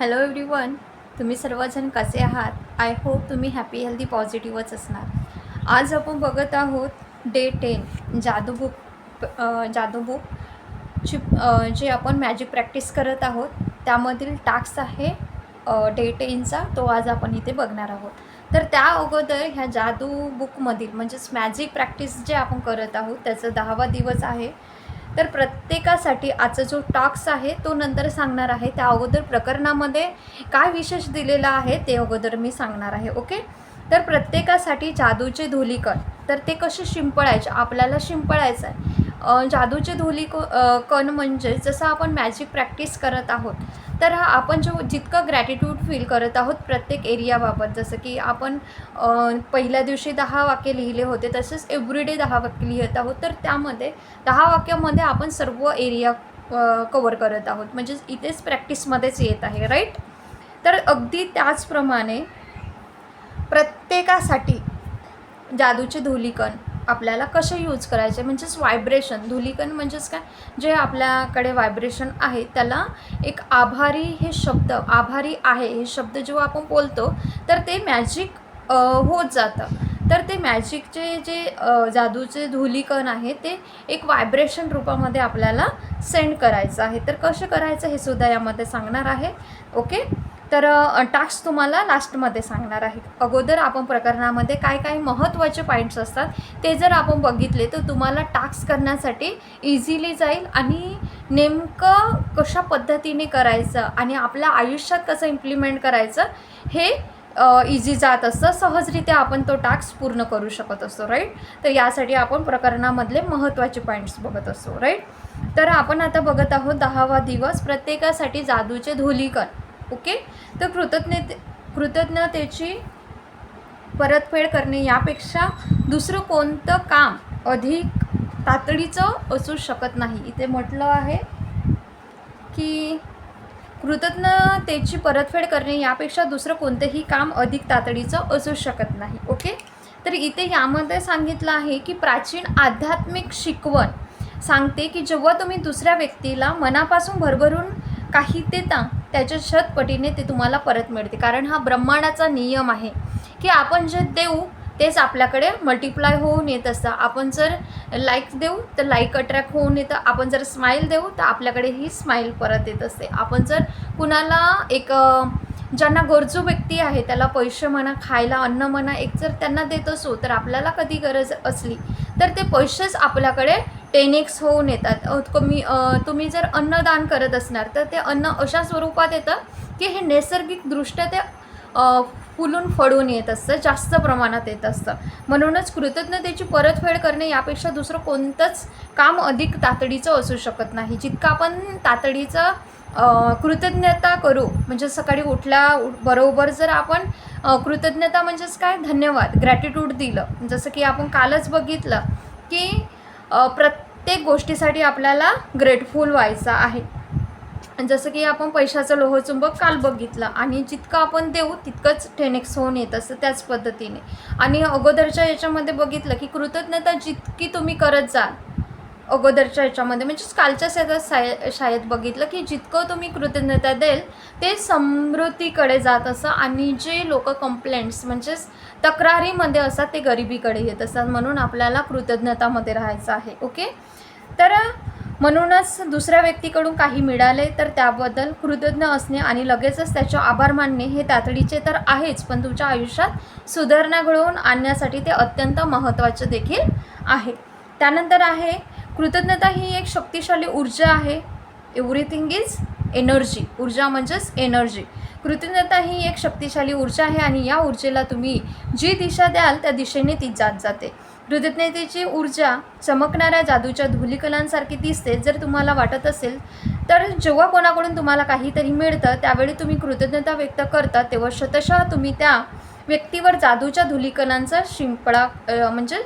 Hello everyone तुम्ही सर्वजण कसे आहात? आय होप तुम्ही हॅपी हेल्दी पॉझिटिव्हच असणार. आज आपण बघत आहोत डे टेन जादू बुक ची जे आपण मॅजिक प्रॅक्टिस करत आहोत त्यामधील टास्क आहे डे टेनचा तो आज आपण इथे बघणार आहोत. तर त्या अगोदर ह्या जादू बुकमधील म्हणजेच मॅजिक प्रॅक्टिस जे आपण करत आहोत त्याचा दहावा दिवस आहे. तर प्रत्येकासाठी आजचा जो टास्क आहे तो नंतर सांगणार आहे. त्या अगोदर प्रकरणामध्ये काय विशेष दिलेलं आहे ते अगोदर मी सांगणार आहे ओके तर प्रत्येकासाठी जादूचे धोलीकण. तर ते कसे शिंपळायचे? आपल्याला शिंपळायचं आहे जादूचे जादूचे धुली कण म्हणजे जसं आपण मॅजिक प्रॅक्टिस करत आहोत तर हा आपण जो जितकं ग्रॅटिट्यूड फील करत आहोत प्रत्येक एरियाबाबत जसं की आपण पहिल्या दिवशी दहा वाक्य लिहिले होते तसेच एव्हरीडे दहा वाक्य लिहित आहोत. तर त्यामध्ये दहा वाक्यामध्ये आपण सर्व एरिया कवर करत आहोत. म्हणजेच इथेच प्रॅक्टिसमध्येच येत आहे राईट तर अगदी त्याचप्रमाणे प्रत्येकासाठी जादूचे धुलीकण आपल्याला कसे यूज करायचे? म्हणजेच व्हायब्रेशन धुलीकण म्हणजेच काय? जे आपल्याकडे व्हायब्रेशन आहे त्याला एक आभारी हे शब्द आभारी आहे हे शब्द जेव्हा आपण बोलतो तर ते मॅजिक होत जातं. तर ते मॅजिकचे जे जादूचे धुलीकण आहे ते एक व्हायब्रेशन रूपामध्ये आपल्याला सेंड करायचं आहे. तर कसं करायचं हे सुद्धा यामध्ये सांगणार आहे. ओके तर टास्क तुम्हाला लास्टमध्ये सांगणार आहे. अगोदर आपण प्रकरणामध्ये काय काय महत्त्वाचे पॉईंट्स असतात ते जर आपण बघितले तर तुम्हाला टास्क करण्यासाठी इझिली जाईल आणि नेमकं कशा पद्धतीने करायचं आणि आपल्या आयुष्यात कसं इम्प्लिमेंट करायचं हे इझी जात असतं. सहजरित्या आपण तो टास्क पूर्ण करू शकत असतो राईट तर यासाठी आपण प्रकरणामधले महत्त्वाचे पॉईंट्स बघत असतो राईट तर आपण आता बघत आहोत दहावा दिवस प्रत्येकासाठी जादूचे धोलीकण ओके? तर कृतज्ञते कृतज्ञतेची परतफेड करणे यापेक्षा दुसरं कोणतं काम अधिक तातडीचं असू शकत नाही. इथे म्हटलं आहे की कृतज्ञतेची परतफेड करणे यापेक्षा दुसरं कोणतंही काम अधिक तातडीचं असू शकत नाही. ओके? तर इथे यामध्ये सांगितलं आहे की प्राचीन आध्यात्मिक शिकवण सांगते की जेव्हा तुम्ही दुसऱ्या व्यक्तीला मनापासून भरभरून काही देता त्याच्या शतपटीने ते तुम्हाला परत मिळते. कारण हा ब्रह्मांडाचा नियम आहे की आपण जे देऊ तेच आपल्याकडे मल्टिप्लाय होऊन येत असतं. आपण जर लाईक देऊ तर लाईक अट्रॅक्ट होऊन येतं. आपण जर स्माईल देऊ तर आपल्याकडे ही स्माईल परत येत असते. आपण जर कुणाला एक ज्यांना गरजू व्यक्ती आहे त्याला पैसे म्हणा खायला अन्न म्हणा एक जर त्यांना देत असो तर आपल्याला कधी गरज असली तर ते पैसेच आपल्याकडे टेन एक्स होऊन येतात. कमी तुम्ही जर अन्नदान करत असणार तर ते अन्न अशा स्वरूपात येतं की हे नैसर्गिकदृष्ट्या ते फुलून फळून येत असतं जास्त प्रमाणात येत असतं. म्हणूनच कृतज्ञतेची परतफेड करणे यापेक्षा दुसरं कोणतंच काम अधिक तातडीचं असू शकत नाही. जितकं आपण तातडीचं कृतज्ञता करू. म्हणजे सकाळी उठल्या बरोबर जर आपण कृतज्ञता म्हणजेच काय? धन्यवाद ग्रॅटिट्यूड दिलं. जसं की आपण कालच बघितलं की प्रत्येक गोष्टीसाठी आपल्याला ग्रेटफुल व्हायचं आहे. जसं की आपण पैशाचं लोहचुंबक काल बघितलं आणि जितकं आपण देऊ तितकंच टेनेक्स होऊन येत असतं त्याच पद्धतीने. आणि अगोदरच्या याच्यामध्ये बघितलं की कृतज्ञता जितकी तुम्ही करत जाल अगोदरच्या याच्यामध्ये म्हणजेच कालच्या शाळेत शाळे शाळेत बघितलं की जितकं तुम्ही कृतज्ञता देल ते समृद्धीकडे जात असं आणि जे लोक कंप्लेंट्स म्हणजेच तक्रारीमध्ये असतात ते गरिबीकडे येत असतात. म्हणून आपल्याला कृतज्ञतामध्ये राहायचं आहे. ओके? तर म्हणूनच दुसऱ्या व्यक्तीकडून काही मिळाले तर त्याबद्दल कृतज्ञ असणे आणि लगेचच त्याचे आभार मानणे हे तातडीचे तर आहेच पण तुमच्या आयुष्यात सुधारणा घडवून आणण्यासाठी ते अत्यंत महत्त्वाचे देखील आहे. त्यानंतर आहे कृतज्ञता ही एक शक्तिशाली ऊर्जा आहे. एव्हरीथिंग इज एनर्जी ऊर्जा म्हणजेच एनर्जी कृतज्ञता ही एक शक्तिशाली ऊर्जा आहे आणि या ऊर्जेला तुम्ही जी दिशा द्याल त्या दिशेने ती जात जाते. कृतज्ञतेची ऊर्जा चमकणाऱ्या जादूच्या धुलीकलांसारखी दिसते. जर तुम्हाला वाटत असेल तर जेव्हा कोणाकडून तुम्हाला काहीतरी मिळतं त्यावेळी तुम्ही कृतज्ञता व्यक्त करता तेव्हा शतशः तुम्ही त्या व्यक्तीवर जादूच्या धुलीकलांचा शिंपडा म्हणजे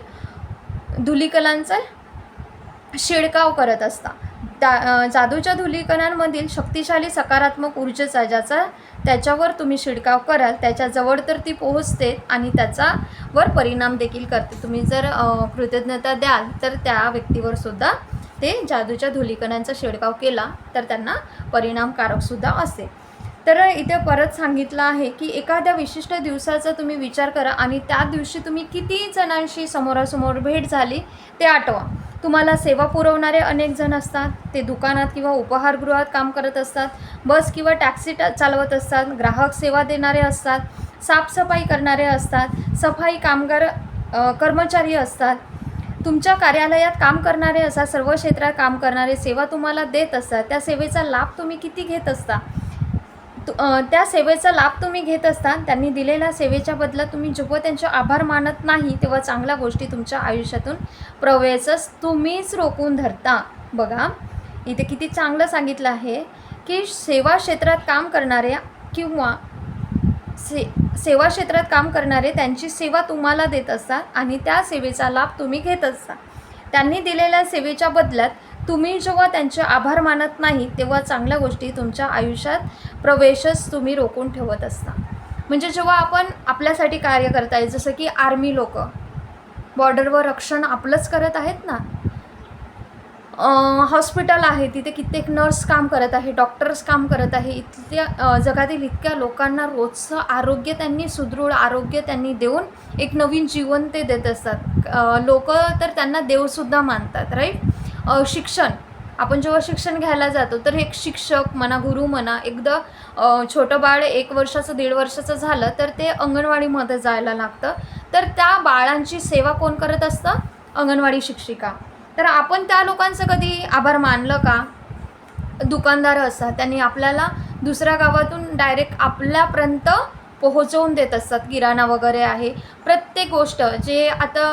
धुलीकलांचा शिडकाव करत असता. त्या जादूच्या धुलीकणांमधील शक्तिशाली सकारात्मक ऊर्जेचा ज्याचा त्याच्यावर तुम्ही शिडकाव कराल त्याच्याजवळ तर ती पोहोचते आणि त्याचा वर परिणाम देखील करते. तुम्ही जर कृतज्ञता द्याल तर त्या व्यक्तीवर सुद्धा ते जादूच्या धुलीकणांचा शिडकाव केला तर त्यांना परिणामकारकसुद्धा असेल. तर इथे परत सांगितलं आहे की एखाद्या विशिष्ट दिवसाचा तुम्ही विचार करा आणि त्या दिवशी तुम्ही किती जणांशी समोरासमोर भेट झाली ते आठवा. तुम्हाला सेवा पुरवणारे अनेक जण असतात. ते दुकानात किंवा उपहारगृहात काम करत असतात. बस किंवा टॅक्सी चालवत असतात. ग्राहक सेवा देणारे असतात. साफसफाई करणारे असतात. सफाई कामगार कर्मचारी असतात. तुमच्या कार्यालयात काम करणारे असतात सर्व क्षेत्रात काम करणारे सेवा तुम्हाला देत असतात. त्या सेवेचा लाभ तुम्ही किती घेत असता? त्या सेवेचा लाभ तुम्ही घेत असता त्यांनी दिलेल्या सेवेच्या बदला तुम्ही जेव्हा त्यांचे आभार मानत नाही तेव्हा चांगल्या गोष्टी तुमच्या आयुष्यातून प्रवेशच तुम्हीच रोखून धरता. बघा इथे किती चांगलं सांगितलं आहे की सेवा क्षेत्रात काम करणाऱ्या किंवा से सेवा क्षेत्रात काम करणारे त्यांची सेवा तुम्हाला देत असतात आणि त्या सेवेचा लाभ तुम्ही घेत असता. त्यांनी दिलेल्या सेवेच्या बदल्यात तुम्ही जेव्हा त्यांचे आभार मानत नाही तेव्हा चांगल्या गोष्टी तुमच्या आयुष्यात प्रवेशच तुम्ही रोखून ठेवत असता. म्हणजे जेव्हा आपण आपल्यासाठी कार्य करताय जसं की आर्मी लोक बॉर्डरवर रक्षण आपलंच करत आहेत ना? हॉस्पिटल आहे तिथे कित्येक नर्स काम करत आहे डॉक्टर्स काम करत आहे इथल्या जगातील इतक्या लोकांना रोजचं आरोग्य त्यांनी सुदृढ आरोग्य त्यांनी देऊन एक नवीन जीवन ते देत असतात. लोक तर त्यांना देवसुद्धा मानतात राईट शिक्षण. आपण जेव्हा शिक्षण घ्यायला जातो तर एक शिक्षक म्हणा गुरु म्हणा एकदा छोटं बाळ एक वर्षाचं दीड वर्षाचं झालं तर ते अंगणवाडीमध्ये जायला लागतं. तर त्या बाळांची सेवा कोण करत असतं? अंगणवाडी शिक्षिका. तर आपण त्या लोकांचं कधी आभार मानलं का? दुकानदार असतात त्यांनी आपल्याला दुसऱ्या गावातून डायरेक्ट आपल्यापर्यंत पोहोचवून देत असतात. किराणा वगैरे आहे. प्रत्येक गोष्ट जे आता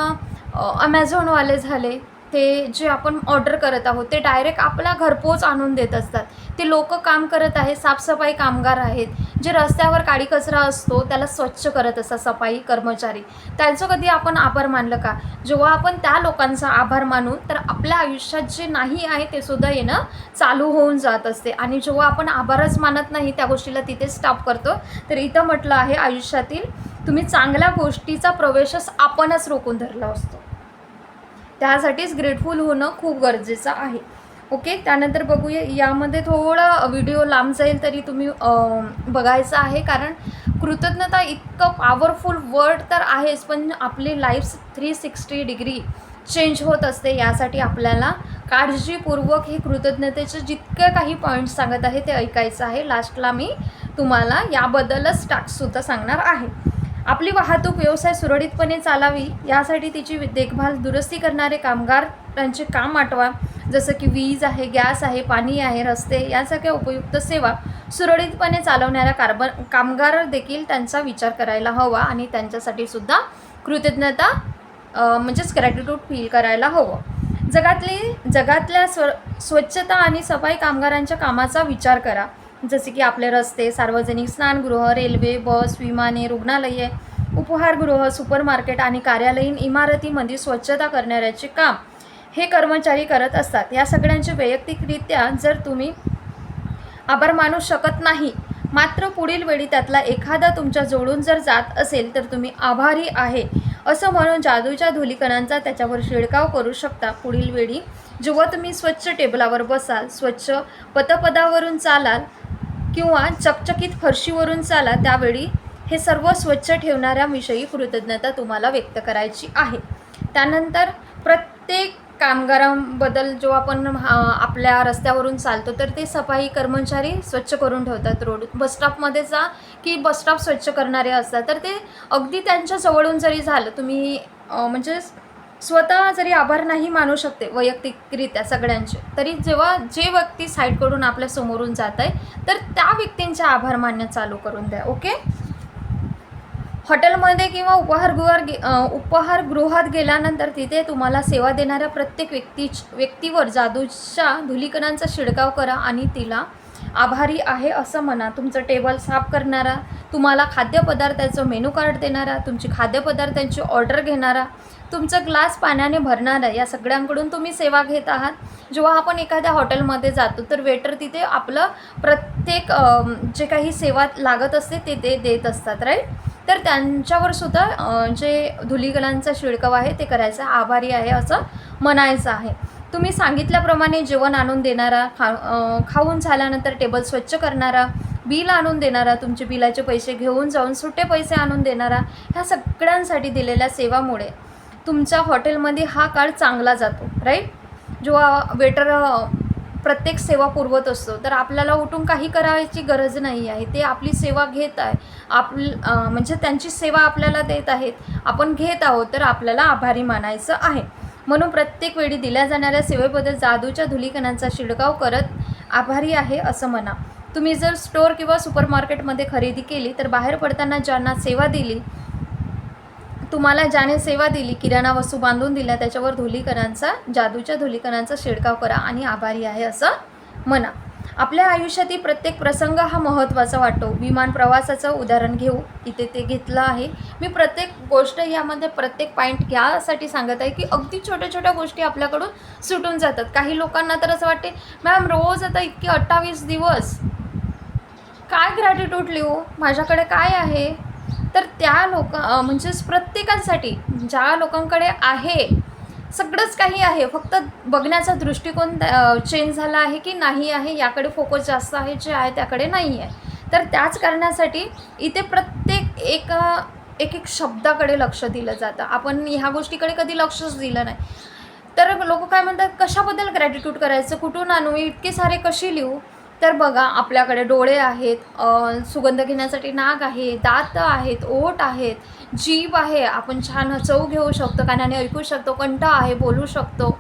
अमेझॉनवाले झाले ते जे आपण ऑर्डर करत आहोत ते डायरेक्ट आपला घरपोच आणून देत असतात. ते लोक काम करत आहेत साफसफाई कामगार आहेत. जे रस्त्यावर काडी कचरा असतो त्याला स्वच्छ करत असतात सफाई कर्मचारी. त्यांचं कधी आपण आभार मानलं का? जेव्हा आपण त्या लोकांचा आभार मानू तर आपल्या आयुष्यात जे नाही आहे ते सुद्धा येणं चालू होऊन जात असते. आणि जेव्हा आपण आभारच मानत नाही त्या गोष्टीला तिथेच स्टॉप करतो. तर इथं म्हटलं आहे आयुष्यातील तुम्ही चांगल्या गोष्टीचा प्रवेशच आपणच रोखून धरला असतो. त्यासाठीच ग्रेटफुल होणं खूप गरजेचं आहे. ओके त्यानंतर बघूया यामध्ये थोडा व्हिडिओ लांब जाईल तरी तुम्ही बघायचं आहे. कारण कृतज्ञता इतकं पॉवरफुल वर्ड तर आहेच पण आपली life three sixty degree change होत असते. यासाठी आपल्याला काळजीपूर्वक हे कृतज्ञतेचे जितके काही पॉईंट्स सांगत आहे ते ऐकायचं आहे. लास्टला मी तुम्हाला याबद्दलच टास्कसुद्धा सांगणार आहे. आपली वाहतूक व्यवसाय सुरळीतपणे चालावी यासाठी तिची देखभाल दुरुस्ती करणारे कामगार त्यांचे काम आठवा जसं की वीज आहे गॅस आहे पाणी आहे रस्ते यासारख्या उपयुक्त सेवा सुरळीतपणे चालवणाऱ्या कार्ब कामगार देखील त्यांचा विचार करायला हवा आणि त्यांच्यासाठी सुद्धा कृतज्ञता म्हणजेच ग्रॅटिट्यूड फील करायला हवं. जगातली जगातल्या स्व स्वच्छता आणि सफाई कामगारांच्या कामाचा विचार करा. जसे की आपले रस्ते सार्वजनिक स्नानगृह रेल्वे बस विमाने रुग्णालये उपहारगृह सुपरमार्केट आणि कार्यालयीन इमारतीमध्ये स्वच्छता करणाऱ्याचे काम हे कर्मचारी करत असतात. या सगळ्यांचे वैयक्तिकरित्या जर तुम्ही आभार मानू शकत नाही मात्र पुढील वेळी त्यातला एखादा तुमच्या जोडून जर जात असेल तर तुम्ही आभारी आहे असं म्हणून जादूच्या धुलीकणांचा त्याच्यावर शिडकाव करू शकता. पुढील वेळी जेव्हा तुम्ही स्वच्छ टेबलावर बसाल स्वच्छ पतपदावरून चालाल किंवा चकचकीत फरशीवरून चाला त्यावेळी हे सर्व स्वच्छ ठेवणाऱ्याविषयी कृतज्ञता तुम्हाला व्यक्त करायची आहे. त्यानंतर प्रत्येक कामगारांबद्दल जेव्हा आपण आपल्या रस्त्यावरून चालतो तर ते सफाई कर्मचारी स्वच्छ करून ठेवतात रोड. बसस्टॉपमध्ये जा की बसस्टॉप स्वच्छ करणारे असतात. तर ते अगदी त्यांच्या जवळून जरी झालं तुम्ही म्हणजे स्वतः जरी आभार नाही मानू शकते वैयक्तिकरित्या सगळ्यांचे तरी जेव्हा जे व्यक्ती साईडकडून आपल्या समोरून जात आहे तर त्या व्यक्तींचे आभार मानणं चालू करून द्या ओके हॉटेलमध्ये किंवा उपहारगृहात गे उपहारगृहात गेल्यानंतर तिथे तुम्हाला सेवा देणाऱ्या प्रत्येक व्यक्ती व्यक्तीवर जादूच्या धुलीकणांचा शिडकाव करा आणि तिला आभारी आहे असं म्हणा. तुमचं टेबल साफ करणारा तुम्हाला खाद्यपदार्थाचं मेनू कार्ड देणारा तुमची खाद्यपदार्थांची ऑर्डर घेणारा तुमचं ग्लास पाण्याने भरणारा या सगळ्यांकडून तुम्ही सेवा घेत आहात. जेव्हा आपण एखाद्या हॉटेलमध्ये जातो तर वेटर तिथे आपलं प्रत्येक जे काही सेवा लागत असते ते ते देत असतात राईट तर त्यांच्यावर सुद्धा जे धुलीगलांचा शिडकाव आहे ते करायचं आभारी आहे असं म्हणायचं आहे. तुम्ही सांगितल्याप्रमाणे जेवण आणून देणारा खा खाऊन झाल्यानंतर टेबल स्वच्छ करणारा बिल आणून देणारा तुमचे बिलाचे पैसे घेऊन जाऊन सुट्टे पैसे आणून देणारा ह्या सगळ्यांसाठी दिलेल्या सेवामुळे तुमच्या हॉटेलमध्ये हा काळ चांगला जातो राईट जेव्हा वेटर प्रत्येक सेवा पुरवत असतो तर आपल्याला उठून काही करायची गरज नाही आहे. ते आपली सेवा घेत आहे. आप म्हणजे त्यांची सेवा आपल्याला देत आहेत. आपण घेत आहोत तर आपल्याला आभारी मानायचं आहे. म्हणून प्रत्येक वेळी दिल्या जाणाऱ्या सेवेबद्दल जादूच्या धुलीकणांचा शिडकाव करत आभारी आहे असं म्हणा. तुम्ही जर स्टोअर किंवा सुपरमार्केटमध्ये खरेदी केली तर बाहेर पडताना ज्यांना सेवा दिली तुम्हाला ज्याने सेवा दिली किराणा वस्तू बांधून दिल्या त्याच्यावर धुलीकणांचा जादूच्या धुलीकणांचा शिडकाव करा आणि आभारी आहे असं म्हणा. आपल्या आयुष्यातील प्रत्येक प्रसंग हा महत्त्वाचा वाटतो. विमान प्रवासाचं उदाहरण घेऊ. इथे ते घेतलं आहे. मी प्रत्येक गोष्ट यामध्ये प्रत्येक पॉईंट यासाठी सांगत आहे की अगदी छोट्या छोट्या गोष्टी आपल्याकडून सुटून जातात. काही लोकांना तर असं वाटते मॅम रोज आता इतकी अठ्ठावीस दिवस. काय ग्रॅटिट्यूड लिहू? माझ्याकडे काय आहे? तर त्या लोक म्हणजेच प्रत्येकासाठी ज्या लोकांकडे आहे सगळंच काही आहे. फक्त बघण्याचा दृष्टिकोन चेंज झाला आहे की नाही आहे याकडे फोकस जास्त आहे जे आहे त्याकडे नाही आहे. तर त्याच कारणासाठी इथे प्रत्येक एक एक एक शब्दाकडे लक्ष दिलं जातं. आपण ह्या गोष्टीकडे कधी लक्षच दिलं नाही. तर लोक काय म्हणतात कशाबद्दल ग्रॅटिट्यूड करायचं? कुठून आणू? इतके सारे कशी लिहू? तर बघा आपल्याकडे डोळे आहेत सुगंध घेण्यासाठी नाक आहे दात आहेत ओठ आहेत जीभ आहे आपण छान चव घेऊ शकतो कानाने ऐकू शकतो कंठ आहे बोलू शकतो.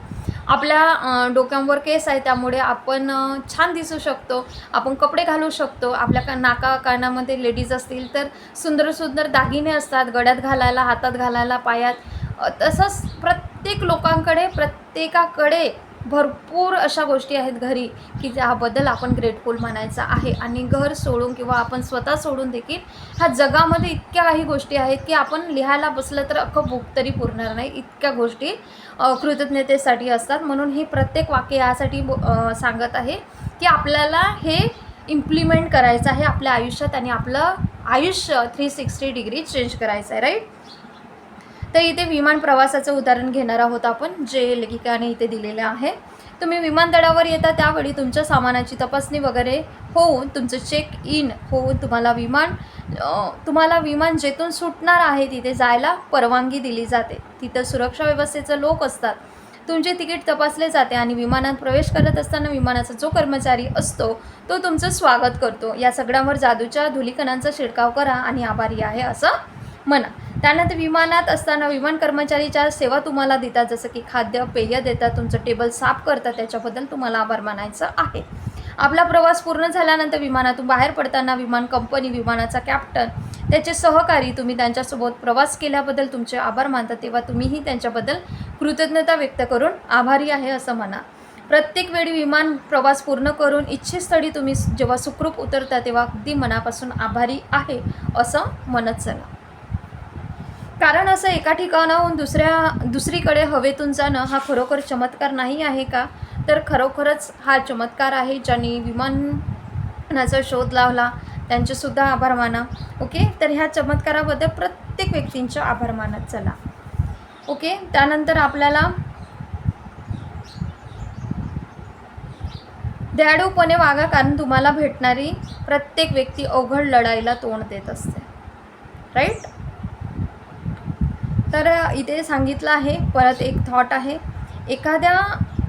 आपल्या डोक्यांवर केस आहे त्यामुळे आपण छान दिसू शकतो. आपण कपडे घालू शकतो. आपल्या का नाका कानामध्ये लेडीज असतील तर सुंदर सुंदर दागिने असतात गळ्यात घालायला हातात घालायला पायात. तसंच प्रत्येक लोकांकडे प्रत्येकाकडे भरपूर अशा गोष्टी आहेत घरी की ज्याबद्दल आपण ग्रेटफुल म्हणायचं आहे. आणि घर सोडून किंवा आपण स्वतः सोडून देखील ह्या जगामध्ये इतक्या काही गोष्टी आहेत की आपण लिहायला बसलं तर अख्खं बुक तरी पुरणार नाही. इतक्या गोष्टी कृतज्ञतेसाठी असतात. म्हणून हे प्रत्येक वाक्य यासाठी सांगत आहे की आपल्याला हे इम्प्लिमेंट करायचं आहे आपल्या आयुष्यात आणि आपलं आयुष्य थ्री सिक्स्टी डिग्री चेंज करायचं आहे राईट तर इथे विमान प्रवासाचं उदाहरण घेणार आहोत आपण जे लेखिकाने इथे दिलेले आहे. तुम्ही विमानतळावर येता त्यावेळी तुमच्या सामानाची तपासणी वगैरे होऊन तुमचं चेक इन होऊन तुम्हाला विमान तुम्हाला विमान जेथून सुटणार आहे तिथे जायला परवानगी दिली जाते. तिथं सुरक्षा व्यवस्थेचे लोक असतात. तुमचे तिकीट तपासले जाते आणि विमानात प्रवेश करत असताना विमानाचा जो कर्मचारी असतो तो तुमचं स्वागत करतो. या सगळ्यांवर जादूच्या धुलीकणांचा शिडकाव करा आणि आभारी आहे असं म्हणा. त्यानंतर विमानात असताना विमान कर्मचारीच्या सेवा तुम्हाला देतात जसं की खाद्य पेय देतात तुमचं टेबल साफ करतात त्याच्याबद्दल तुम्हाला आभार मानायचं आहे. आपला प्रवास पूर्ण झाल्यानंतर विमानातून बाहेर पडताना विमान कंपनी विमानाचा कॅप्टन त्याचे सहकारी तुम्ही त्यांच्यासोबत प्रवास केल्याबद्दल तुमचे आभार मानतात तेव्हा तुम्हीही त्यांच्याबद्दल कृतज्ञता व्यक्त करून आभारी आहे असं म्हणा. प्रत्येक वेळी विमान प्रवास पूर्ण करून इच्छितस्थळी तुम्ही जेव्हा सुखरूप उतरता तेव्हा अगदी मनापासून आभारी आहे असं म्हणत चला. कारण असं एका ठिकाणाहून दुसऱ्या दुसरीकडे हवेतून जाणं हा खरोखर चमत्कार नाही आहे का? तर खरोखरच हा चमत्कार आहे ज्यांनी विमानाचा शोध लावला. त्यांचेसुद्धा आभार माना. ओके? तर ह्या चमत्काराबद्दल प्रत्येक व्यक्तींचे आभार मानत चला. ओके? त्यानंतर आपल्याला दयाडूपणे वागा कारण तुम्हाला भेटणारी प्रत्येक व्यक्ती अवघड लढाईला तोंड देत असते. राईट? तर इथे सांगितलं आहे परत एक थॉट आहे. एखाद्या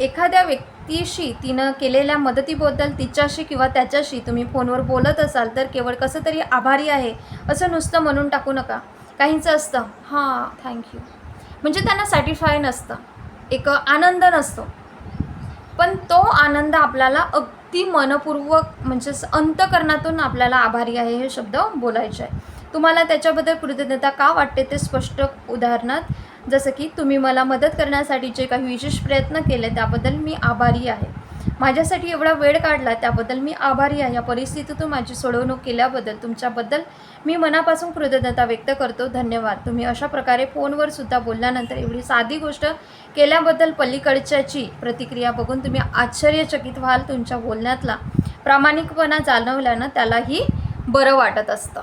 एखाद्या व्यक्तीशी तिनं केलेल्या मदतीबद्दल तिच्याशी किंवा त्याच्याशी तुम्ही फोनवर बोलत असाल तर केवळ कसं तरी आभारी आहे असं नुसतं म्हणून टाकू नका. काहींचं असतं हां थँक्यू म्हणजे त्यांना सॅटिस्फाय नसतं. एक आनंद नसतो. पण तो आनंद आपल्याला अगदी मनपूर्वक म्हणजेच अंतकरणातून आपल्याला आभारी आहे हे शब्द बोलायचे आहे. तुम्हाला त्याच्याबद्दल कृतज्ञता का वाटते ते स्पष्ट उदाहरणात जसं की तुम्ही मला मदत करण्यासाठी जे काही विशेष प्रयत्न केले त्याबद्दल मी आभारी आहे. माझ्यासाठी एवढा वेळ काढला त्याबद्दल मी आभारी आहे. या परिस्थितीतून माझी सोडवणूक केल्याबद्दल तुमच्याबद्दल मी मनापासून कृतज्ञता व्यक्त करतो. धन्यवाद. तुम्ही अशा प्रकारे फोनवर सुद्धा बोलल्यानंतर एवढी साधी गोष्ट केल्याबद्दल पलीकडच्याची प्रतिक्रिया बघून तुम्ही आश्चर्यचकित व्हाल तुमच्या बोलण्यातला. प्रामाणिकपणा जाणवल्यानं त्यालाही बरं वाटत असतं.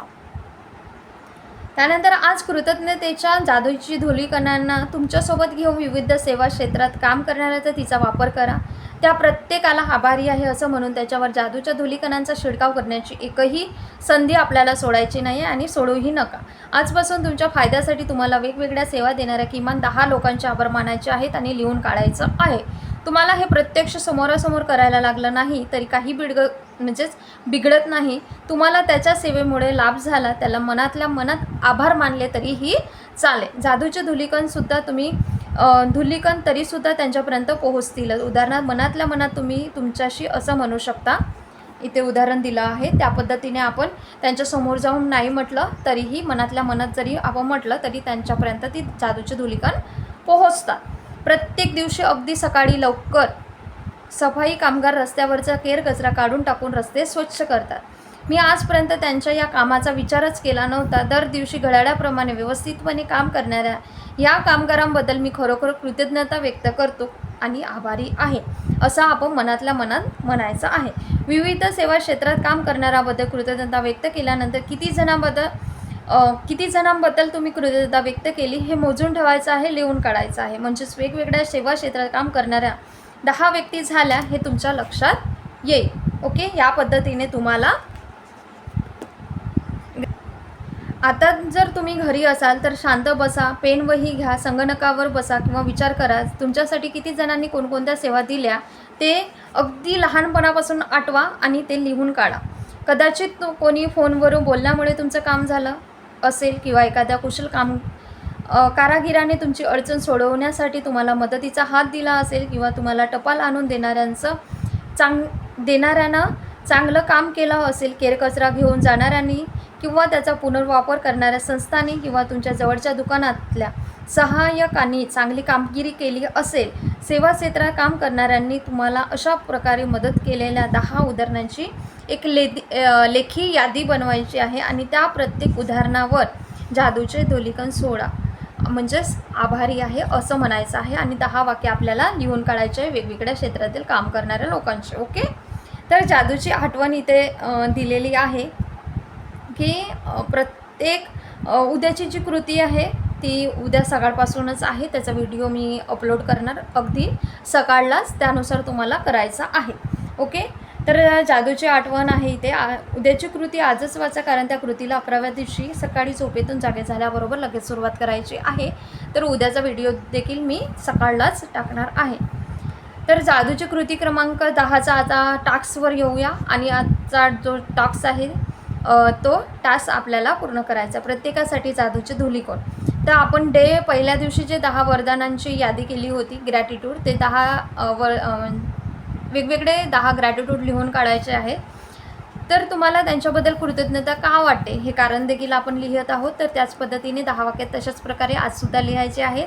त्यानंतर आज कृतज्ञतेच्या जादूची धुलीकणांना तुमच्यासोबत घेऊन विविध सेवा क्षेत्रात काम करणाऱ्याचा तिचा वापर करा. त्या प्रत्येकाला आभारी आहे असं म्हणून त्याच्यावर जादूच्या धुलीकणांचा शिडकाव करण्याची एकही संधी आपल्याला सोडायची नाही आणि सोडूही नका. आजपासून तुमच्या फायद्यासाठी तुम्हाला वेगवेगळ्या सेवा देणाऱ्या किमान दहा लोकांचे आभार मानायचे आहेत आणि लिहून काढायचं आहे. तुम्हाला हे प्रत्यक्ष समोरासमोर करायला लागलं नाही तरी काही बिडग म्हणजेच बिघडत नाही. तुम्हाला त्याच्या सेवेमुळे लाभ झाला त्याला मनातल्या मनात आभार मानले तरीही चालेल. जादूचे धुलीकणसुद्धा तुम्ही अ, धुलीकण तरीसुद्धा त्यांच्यापर्यंत पोहोचतील. उदाहरणार्थ मनातल्या मनात तुम्ही तुमच्याशी असं म्हणू शकता. इथे उदाहरण दिलं आहे. त्या पद्धतीने आपण त्यांच्यासमोर जाऊन नाही म्हटलं तरीही मनातल्या मनात जरी आपण म्हटलं तरी त्यांच्यापर्यंत ती जादूचे धुलीकण पोहोचतात. प्रत्येक दिवशी अगदी सकाळी लवकर सफाई कामगार रस्त्यावरचा केर कचरा काढून टाकून रस्ते स्वच्छ करतात. मी आजपर्यंत त्यांच्या या कामाचा विचारच केला नव्हता. दर दिवशी घड्याळाप्रमाणे व्यवस्थितपणे काम करणाऱ्या या कामगारांबद्दल मी खरोखर कृतज्ञता व्यक्त करतो आणि आभारी आहे असं आपण मनातल्या मनात म्हणायचं आहे. विविध सेवा क्षेत्रात काम करणाऱ्याबद्दल कृतज्ञता व्यक्त केल्यानंतर किती जणांबद्दल किती जणांबद्दल तुम्ही कृतज्ञता व्यक्त केली हे मोजून ठेवायचं आहे लिहून काढायचं आहे. म्हणजेच वेगवेगळ्या सेवा क्षेत्रात काम करणाऱ्या दहा व्यक्ती झाल्या हे तुमच्या लक्षात येईल. ओके? या पद्धतीने तुम्हाला आता जर तुम्ही घरी असाल तर शांत बसा पेन वही घ्या संगणकावर बसा किंवा विचार करा. तुमच्यासाठी किती जणांनी कोणकोणत्या सेवा दिल्या ते अगदी लहानपणापासून आठवा आणि ते लिहून काढा. कदाचित कोणी फोनवरून बोलल्यामुळे तुमचं काम झालं. असेल किंवा एखाद्या कुशल काम कारागिराने तुमची अडचण सोडवण्यासाठी तुम्हाला मदतीचा हात दिला असेल किंवा तुम्हाला टपाल आणून देणाऱ्यांचं चांग देणाऱ्यानं चांगलं काम केलं असेल केरकचरा घेऊन जाणाऱ्यांनी किंवा त्याचा पुनर्वापर करणाऱ्या संस्थांनी किंवा तुमच्या जवळच्या दुकानातल्या सहाय्यकांनी चांगली कामगिरी केली असेल सेवा क्षेत्रात काम करणाऱ्यांनी तुम्हाला अशा प्रकारे मदत केलेल्या दहा उदाहरणांची एक लेदी लेखी यादी बनवायची आहे आणि त्या प्रत्येक उदाहरणावर जादूचे धोलिकन सोडा. म्हणजेच आभारी आहे असं म्हणायचं आहे आणि दहा वाक्य आपल्याला लिहून काढायचे आहे वेगवेगळ्या क्षेत्रातील काम करणाऱ्या लोकांचे ओके? तर जादूची आठवण इथे दिलेली आहे की प्रत्येक उद्याची जी कृती आहे ती उद्या सकाळपासूनच आहे. त्याचा व्हिडिओ मी अपलोड करणार अगदी सकाळलाच. त्यानुसार तुम्हाला करायचा आहे. ओके तर जादूची आठवण आहे इथे. आ उद्याची कृती आजच वाचा कारण त्या कृतीला अकराव्या दिवशी सकाळी झोपेतून जागे झाल्याबरोबर लगेच सुरुवात करायची आहे. तर उद्याचा व्हिडिओ देखील मी सकाळलाच टाकणार आहे. तर जादूची कृती क्रमांक दहाचा आता टास्कवर येऊया. आणि आजचा जो टास्क आहे तो टास्क आपल्याला पूर्ण करायचा प्रत्येकासाठी जादूचे धुलीकोण. तर आपण डे पहिल्या दिवशी जे दहा वरदानांची यादी केली होती ग्रॅटिट्यूड ते दहा वर वेगवेगळे दहा ग्रॅटिट्यूड लिहून काढायचे आहे तर तुम्हाला त्यांच्याबद्दल कृतज्ञता का वाटते? हे कारण देखील आपण लिहित आहोत. तर त्याच पद्धतीने दहा वाक्यात तशाच प्रकारे आजसुद्धा लिहायचे आहे.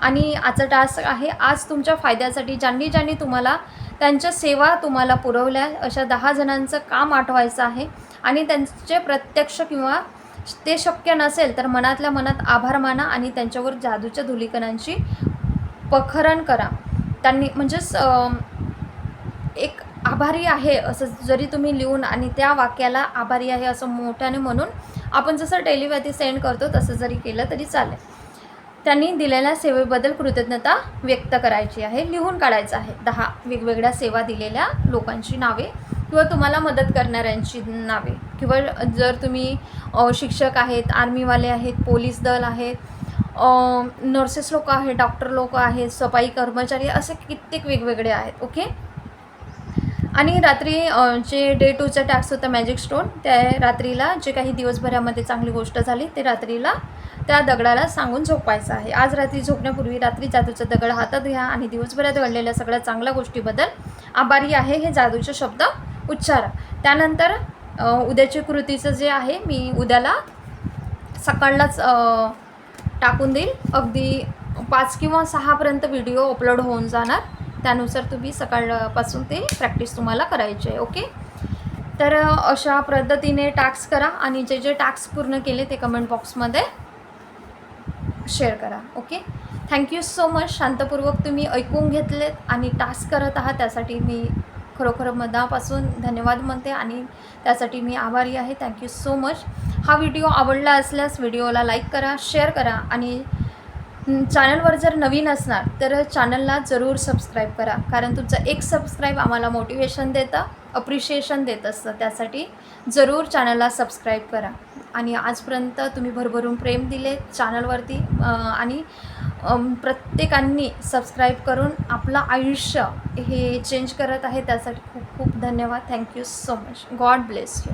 आणि आजचा टास्क आहे आज तुमच्या फायद्यासाठी ज्यांनी ज्यांनी तुम्हाला त्यांच्या सेवा तुम्हाला पुरवल्या अशा दहा जणांचं काम आठवायचं आहे. आणि त्यांचे प्रत्यक्ष किंवा ते शक्य नसेल तर मनातल्या मनात आभार माना आणि त्यांच्यावर जादूच्या धुलीकणांची पखरण करा. त्यांनी म्हणजेच एक आभारी आहे असं जरी तुम्ही लिहून आणि त्या वाक्याला आभारी आहे असं मोठ्याने म्हणून आपण जसं टेलिपॅथी सेंड करतो तसं जरी केलं तरी चालेल. त्यांनी दिलेल्या सेवेबद्दल कृतज्ञता व्यक्त करायची आहे लिहून काढायचं आहे. दहा वेगवेगळ्या सेवा दिलेल्या लोकांची नावे किंवा तुम्हाला मदत करणाऱ्यांची नावे? किंवा जर तुम्ही शिक्षक आहेत आर्मीवाले आहेत पोलीस दल आहेत नर्सेस लोक आहेत डॉक्टर लोक आहेत सफाई कर्मचारी असे कित्येक वेगवेगळे आहेत ओके? आणि रात्री जे डे टूचा टॅक्स होता मॅजिक स्टोन त्या रात्रीला जे काही दिवसभरामध्ये चांगली गोष्ट झाली ते रात्रीला त्या दगडाला सांगून झोपायचं आहे. आज रात्री झोपण्यापूर्वी रात्री जादूचा दगड हातात घ्या आणि दिवसभरात घडलेल्या सगळ्या चांगल्या गोष्टीबद्दल आभारी आहे हे जादूचे शब्द उच्चारा. त्यानंतर अ, उद्याची कृतीचं जे आहे मी उद्याला सकाळलाच टाकून देईल. अगदी पाच किंवा सहापर्यंत व्हिडिओ अपलोड होऊन जाणार. त्यानुसार तुम्ही सकाळपासून ते प्रॅक्टिस तुम्हाला करायची आहे ओके? तर अशा पद्धतीने टास्क करा आणि जे जे टास्क पूर्ण केले ते कमेंट बॉक्समध्ये शेअर करा okay? Thank you so much शांतपूर्वक तुम्ही ऐकून घेतलेत आणि टास्क करत आहात त्यासाठी मी खरोखर मनापासून धन्यवाद म्हणते आणि त्यासाठी मी आभारी आहे. थँक्यू सो मच हा व्हिडिओ आवडला असल्यास व्हिडिओला लाईक करा शेअर करा आणि चॅनलवर जर नवीन असणार तर चॅनलला जरूर सबस्क्राईब करा. कारण तुमचं एक सबस्क्राईब आम्हाला मोटिवेशन देतं अप्रिशिएशन देत. असतं त्यासाठी जरूर चॅनलला सबस्क्राईब करा. आणि आजपर्यंत तुम्ही भरभरून प्रेम दिले चॅनलवरती आणि प्रत्येकांनी सबस्क्राईब करून आपलं आयुष्य हे चेंज करत आहे. त्यासाठी खूप खूप धन्यवाद. Thank you so much God bless you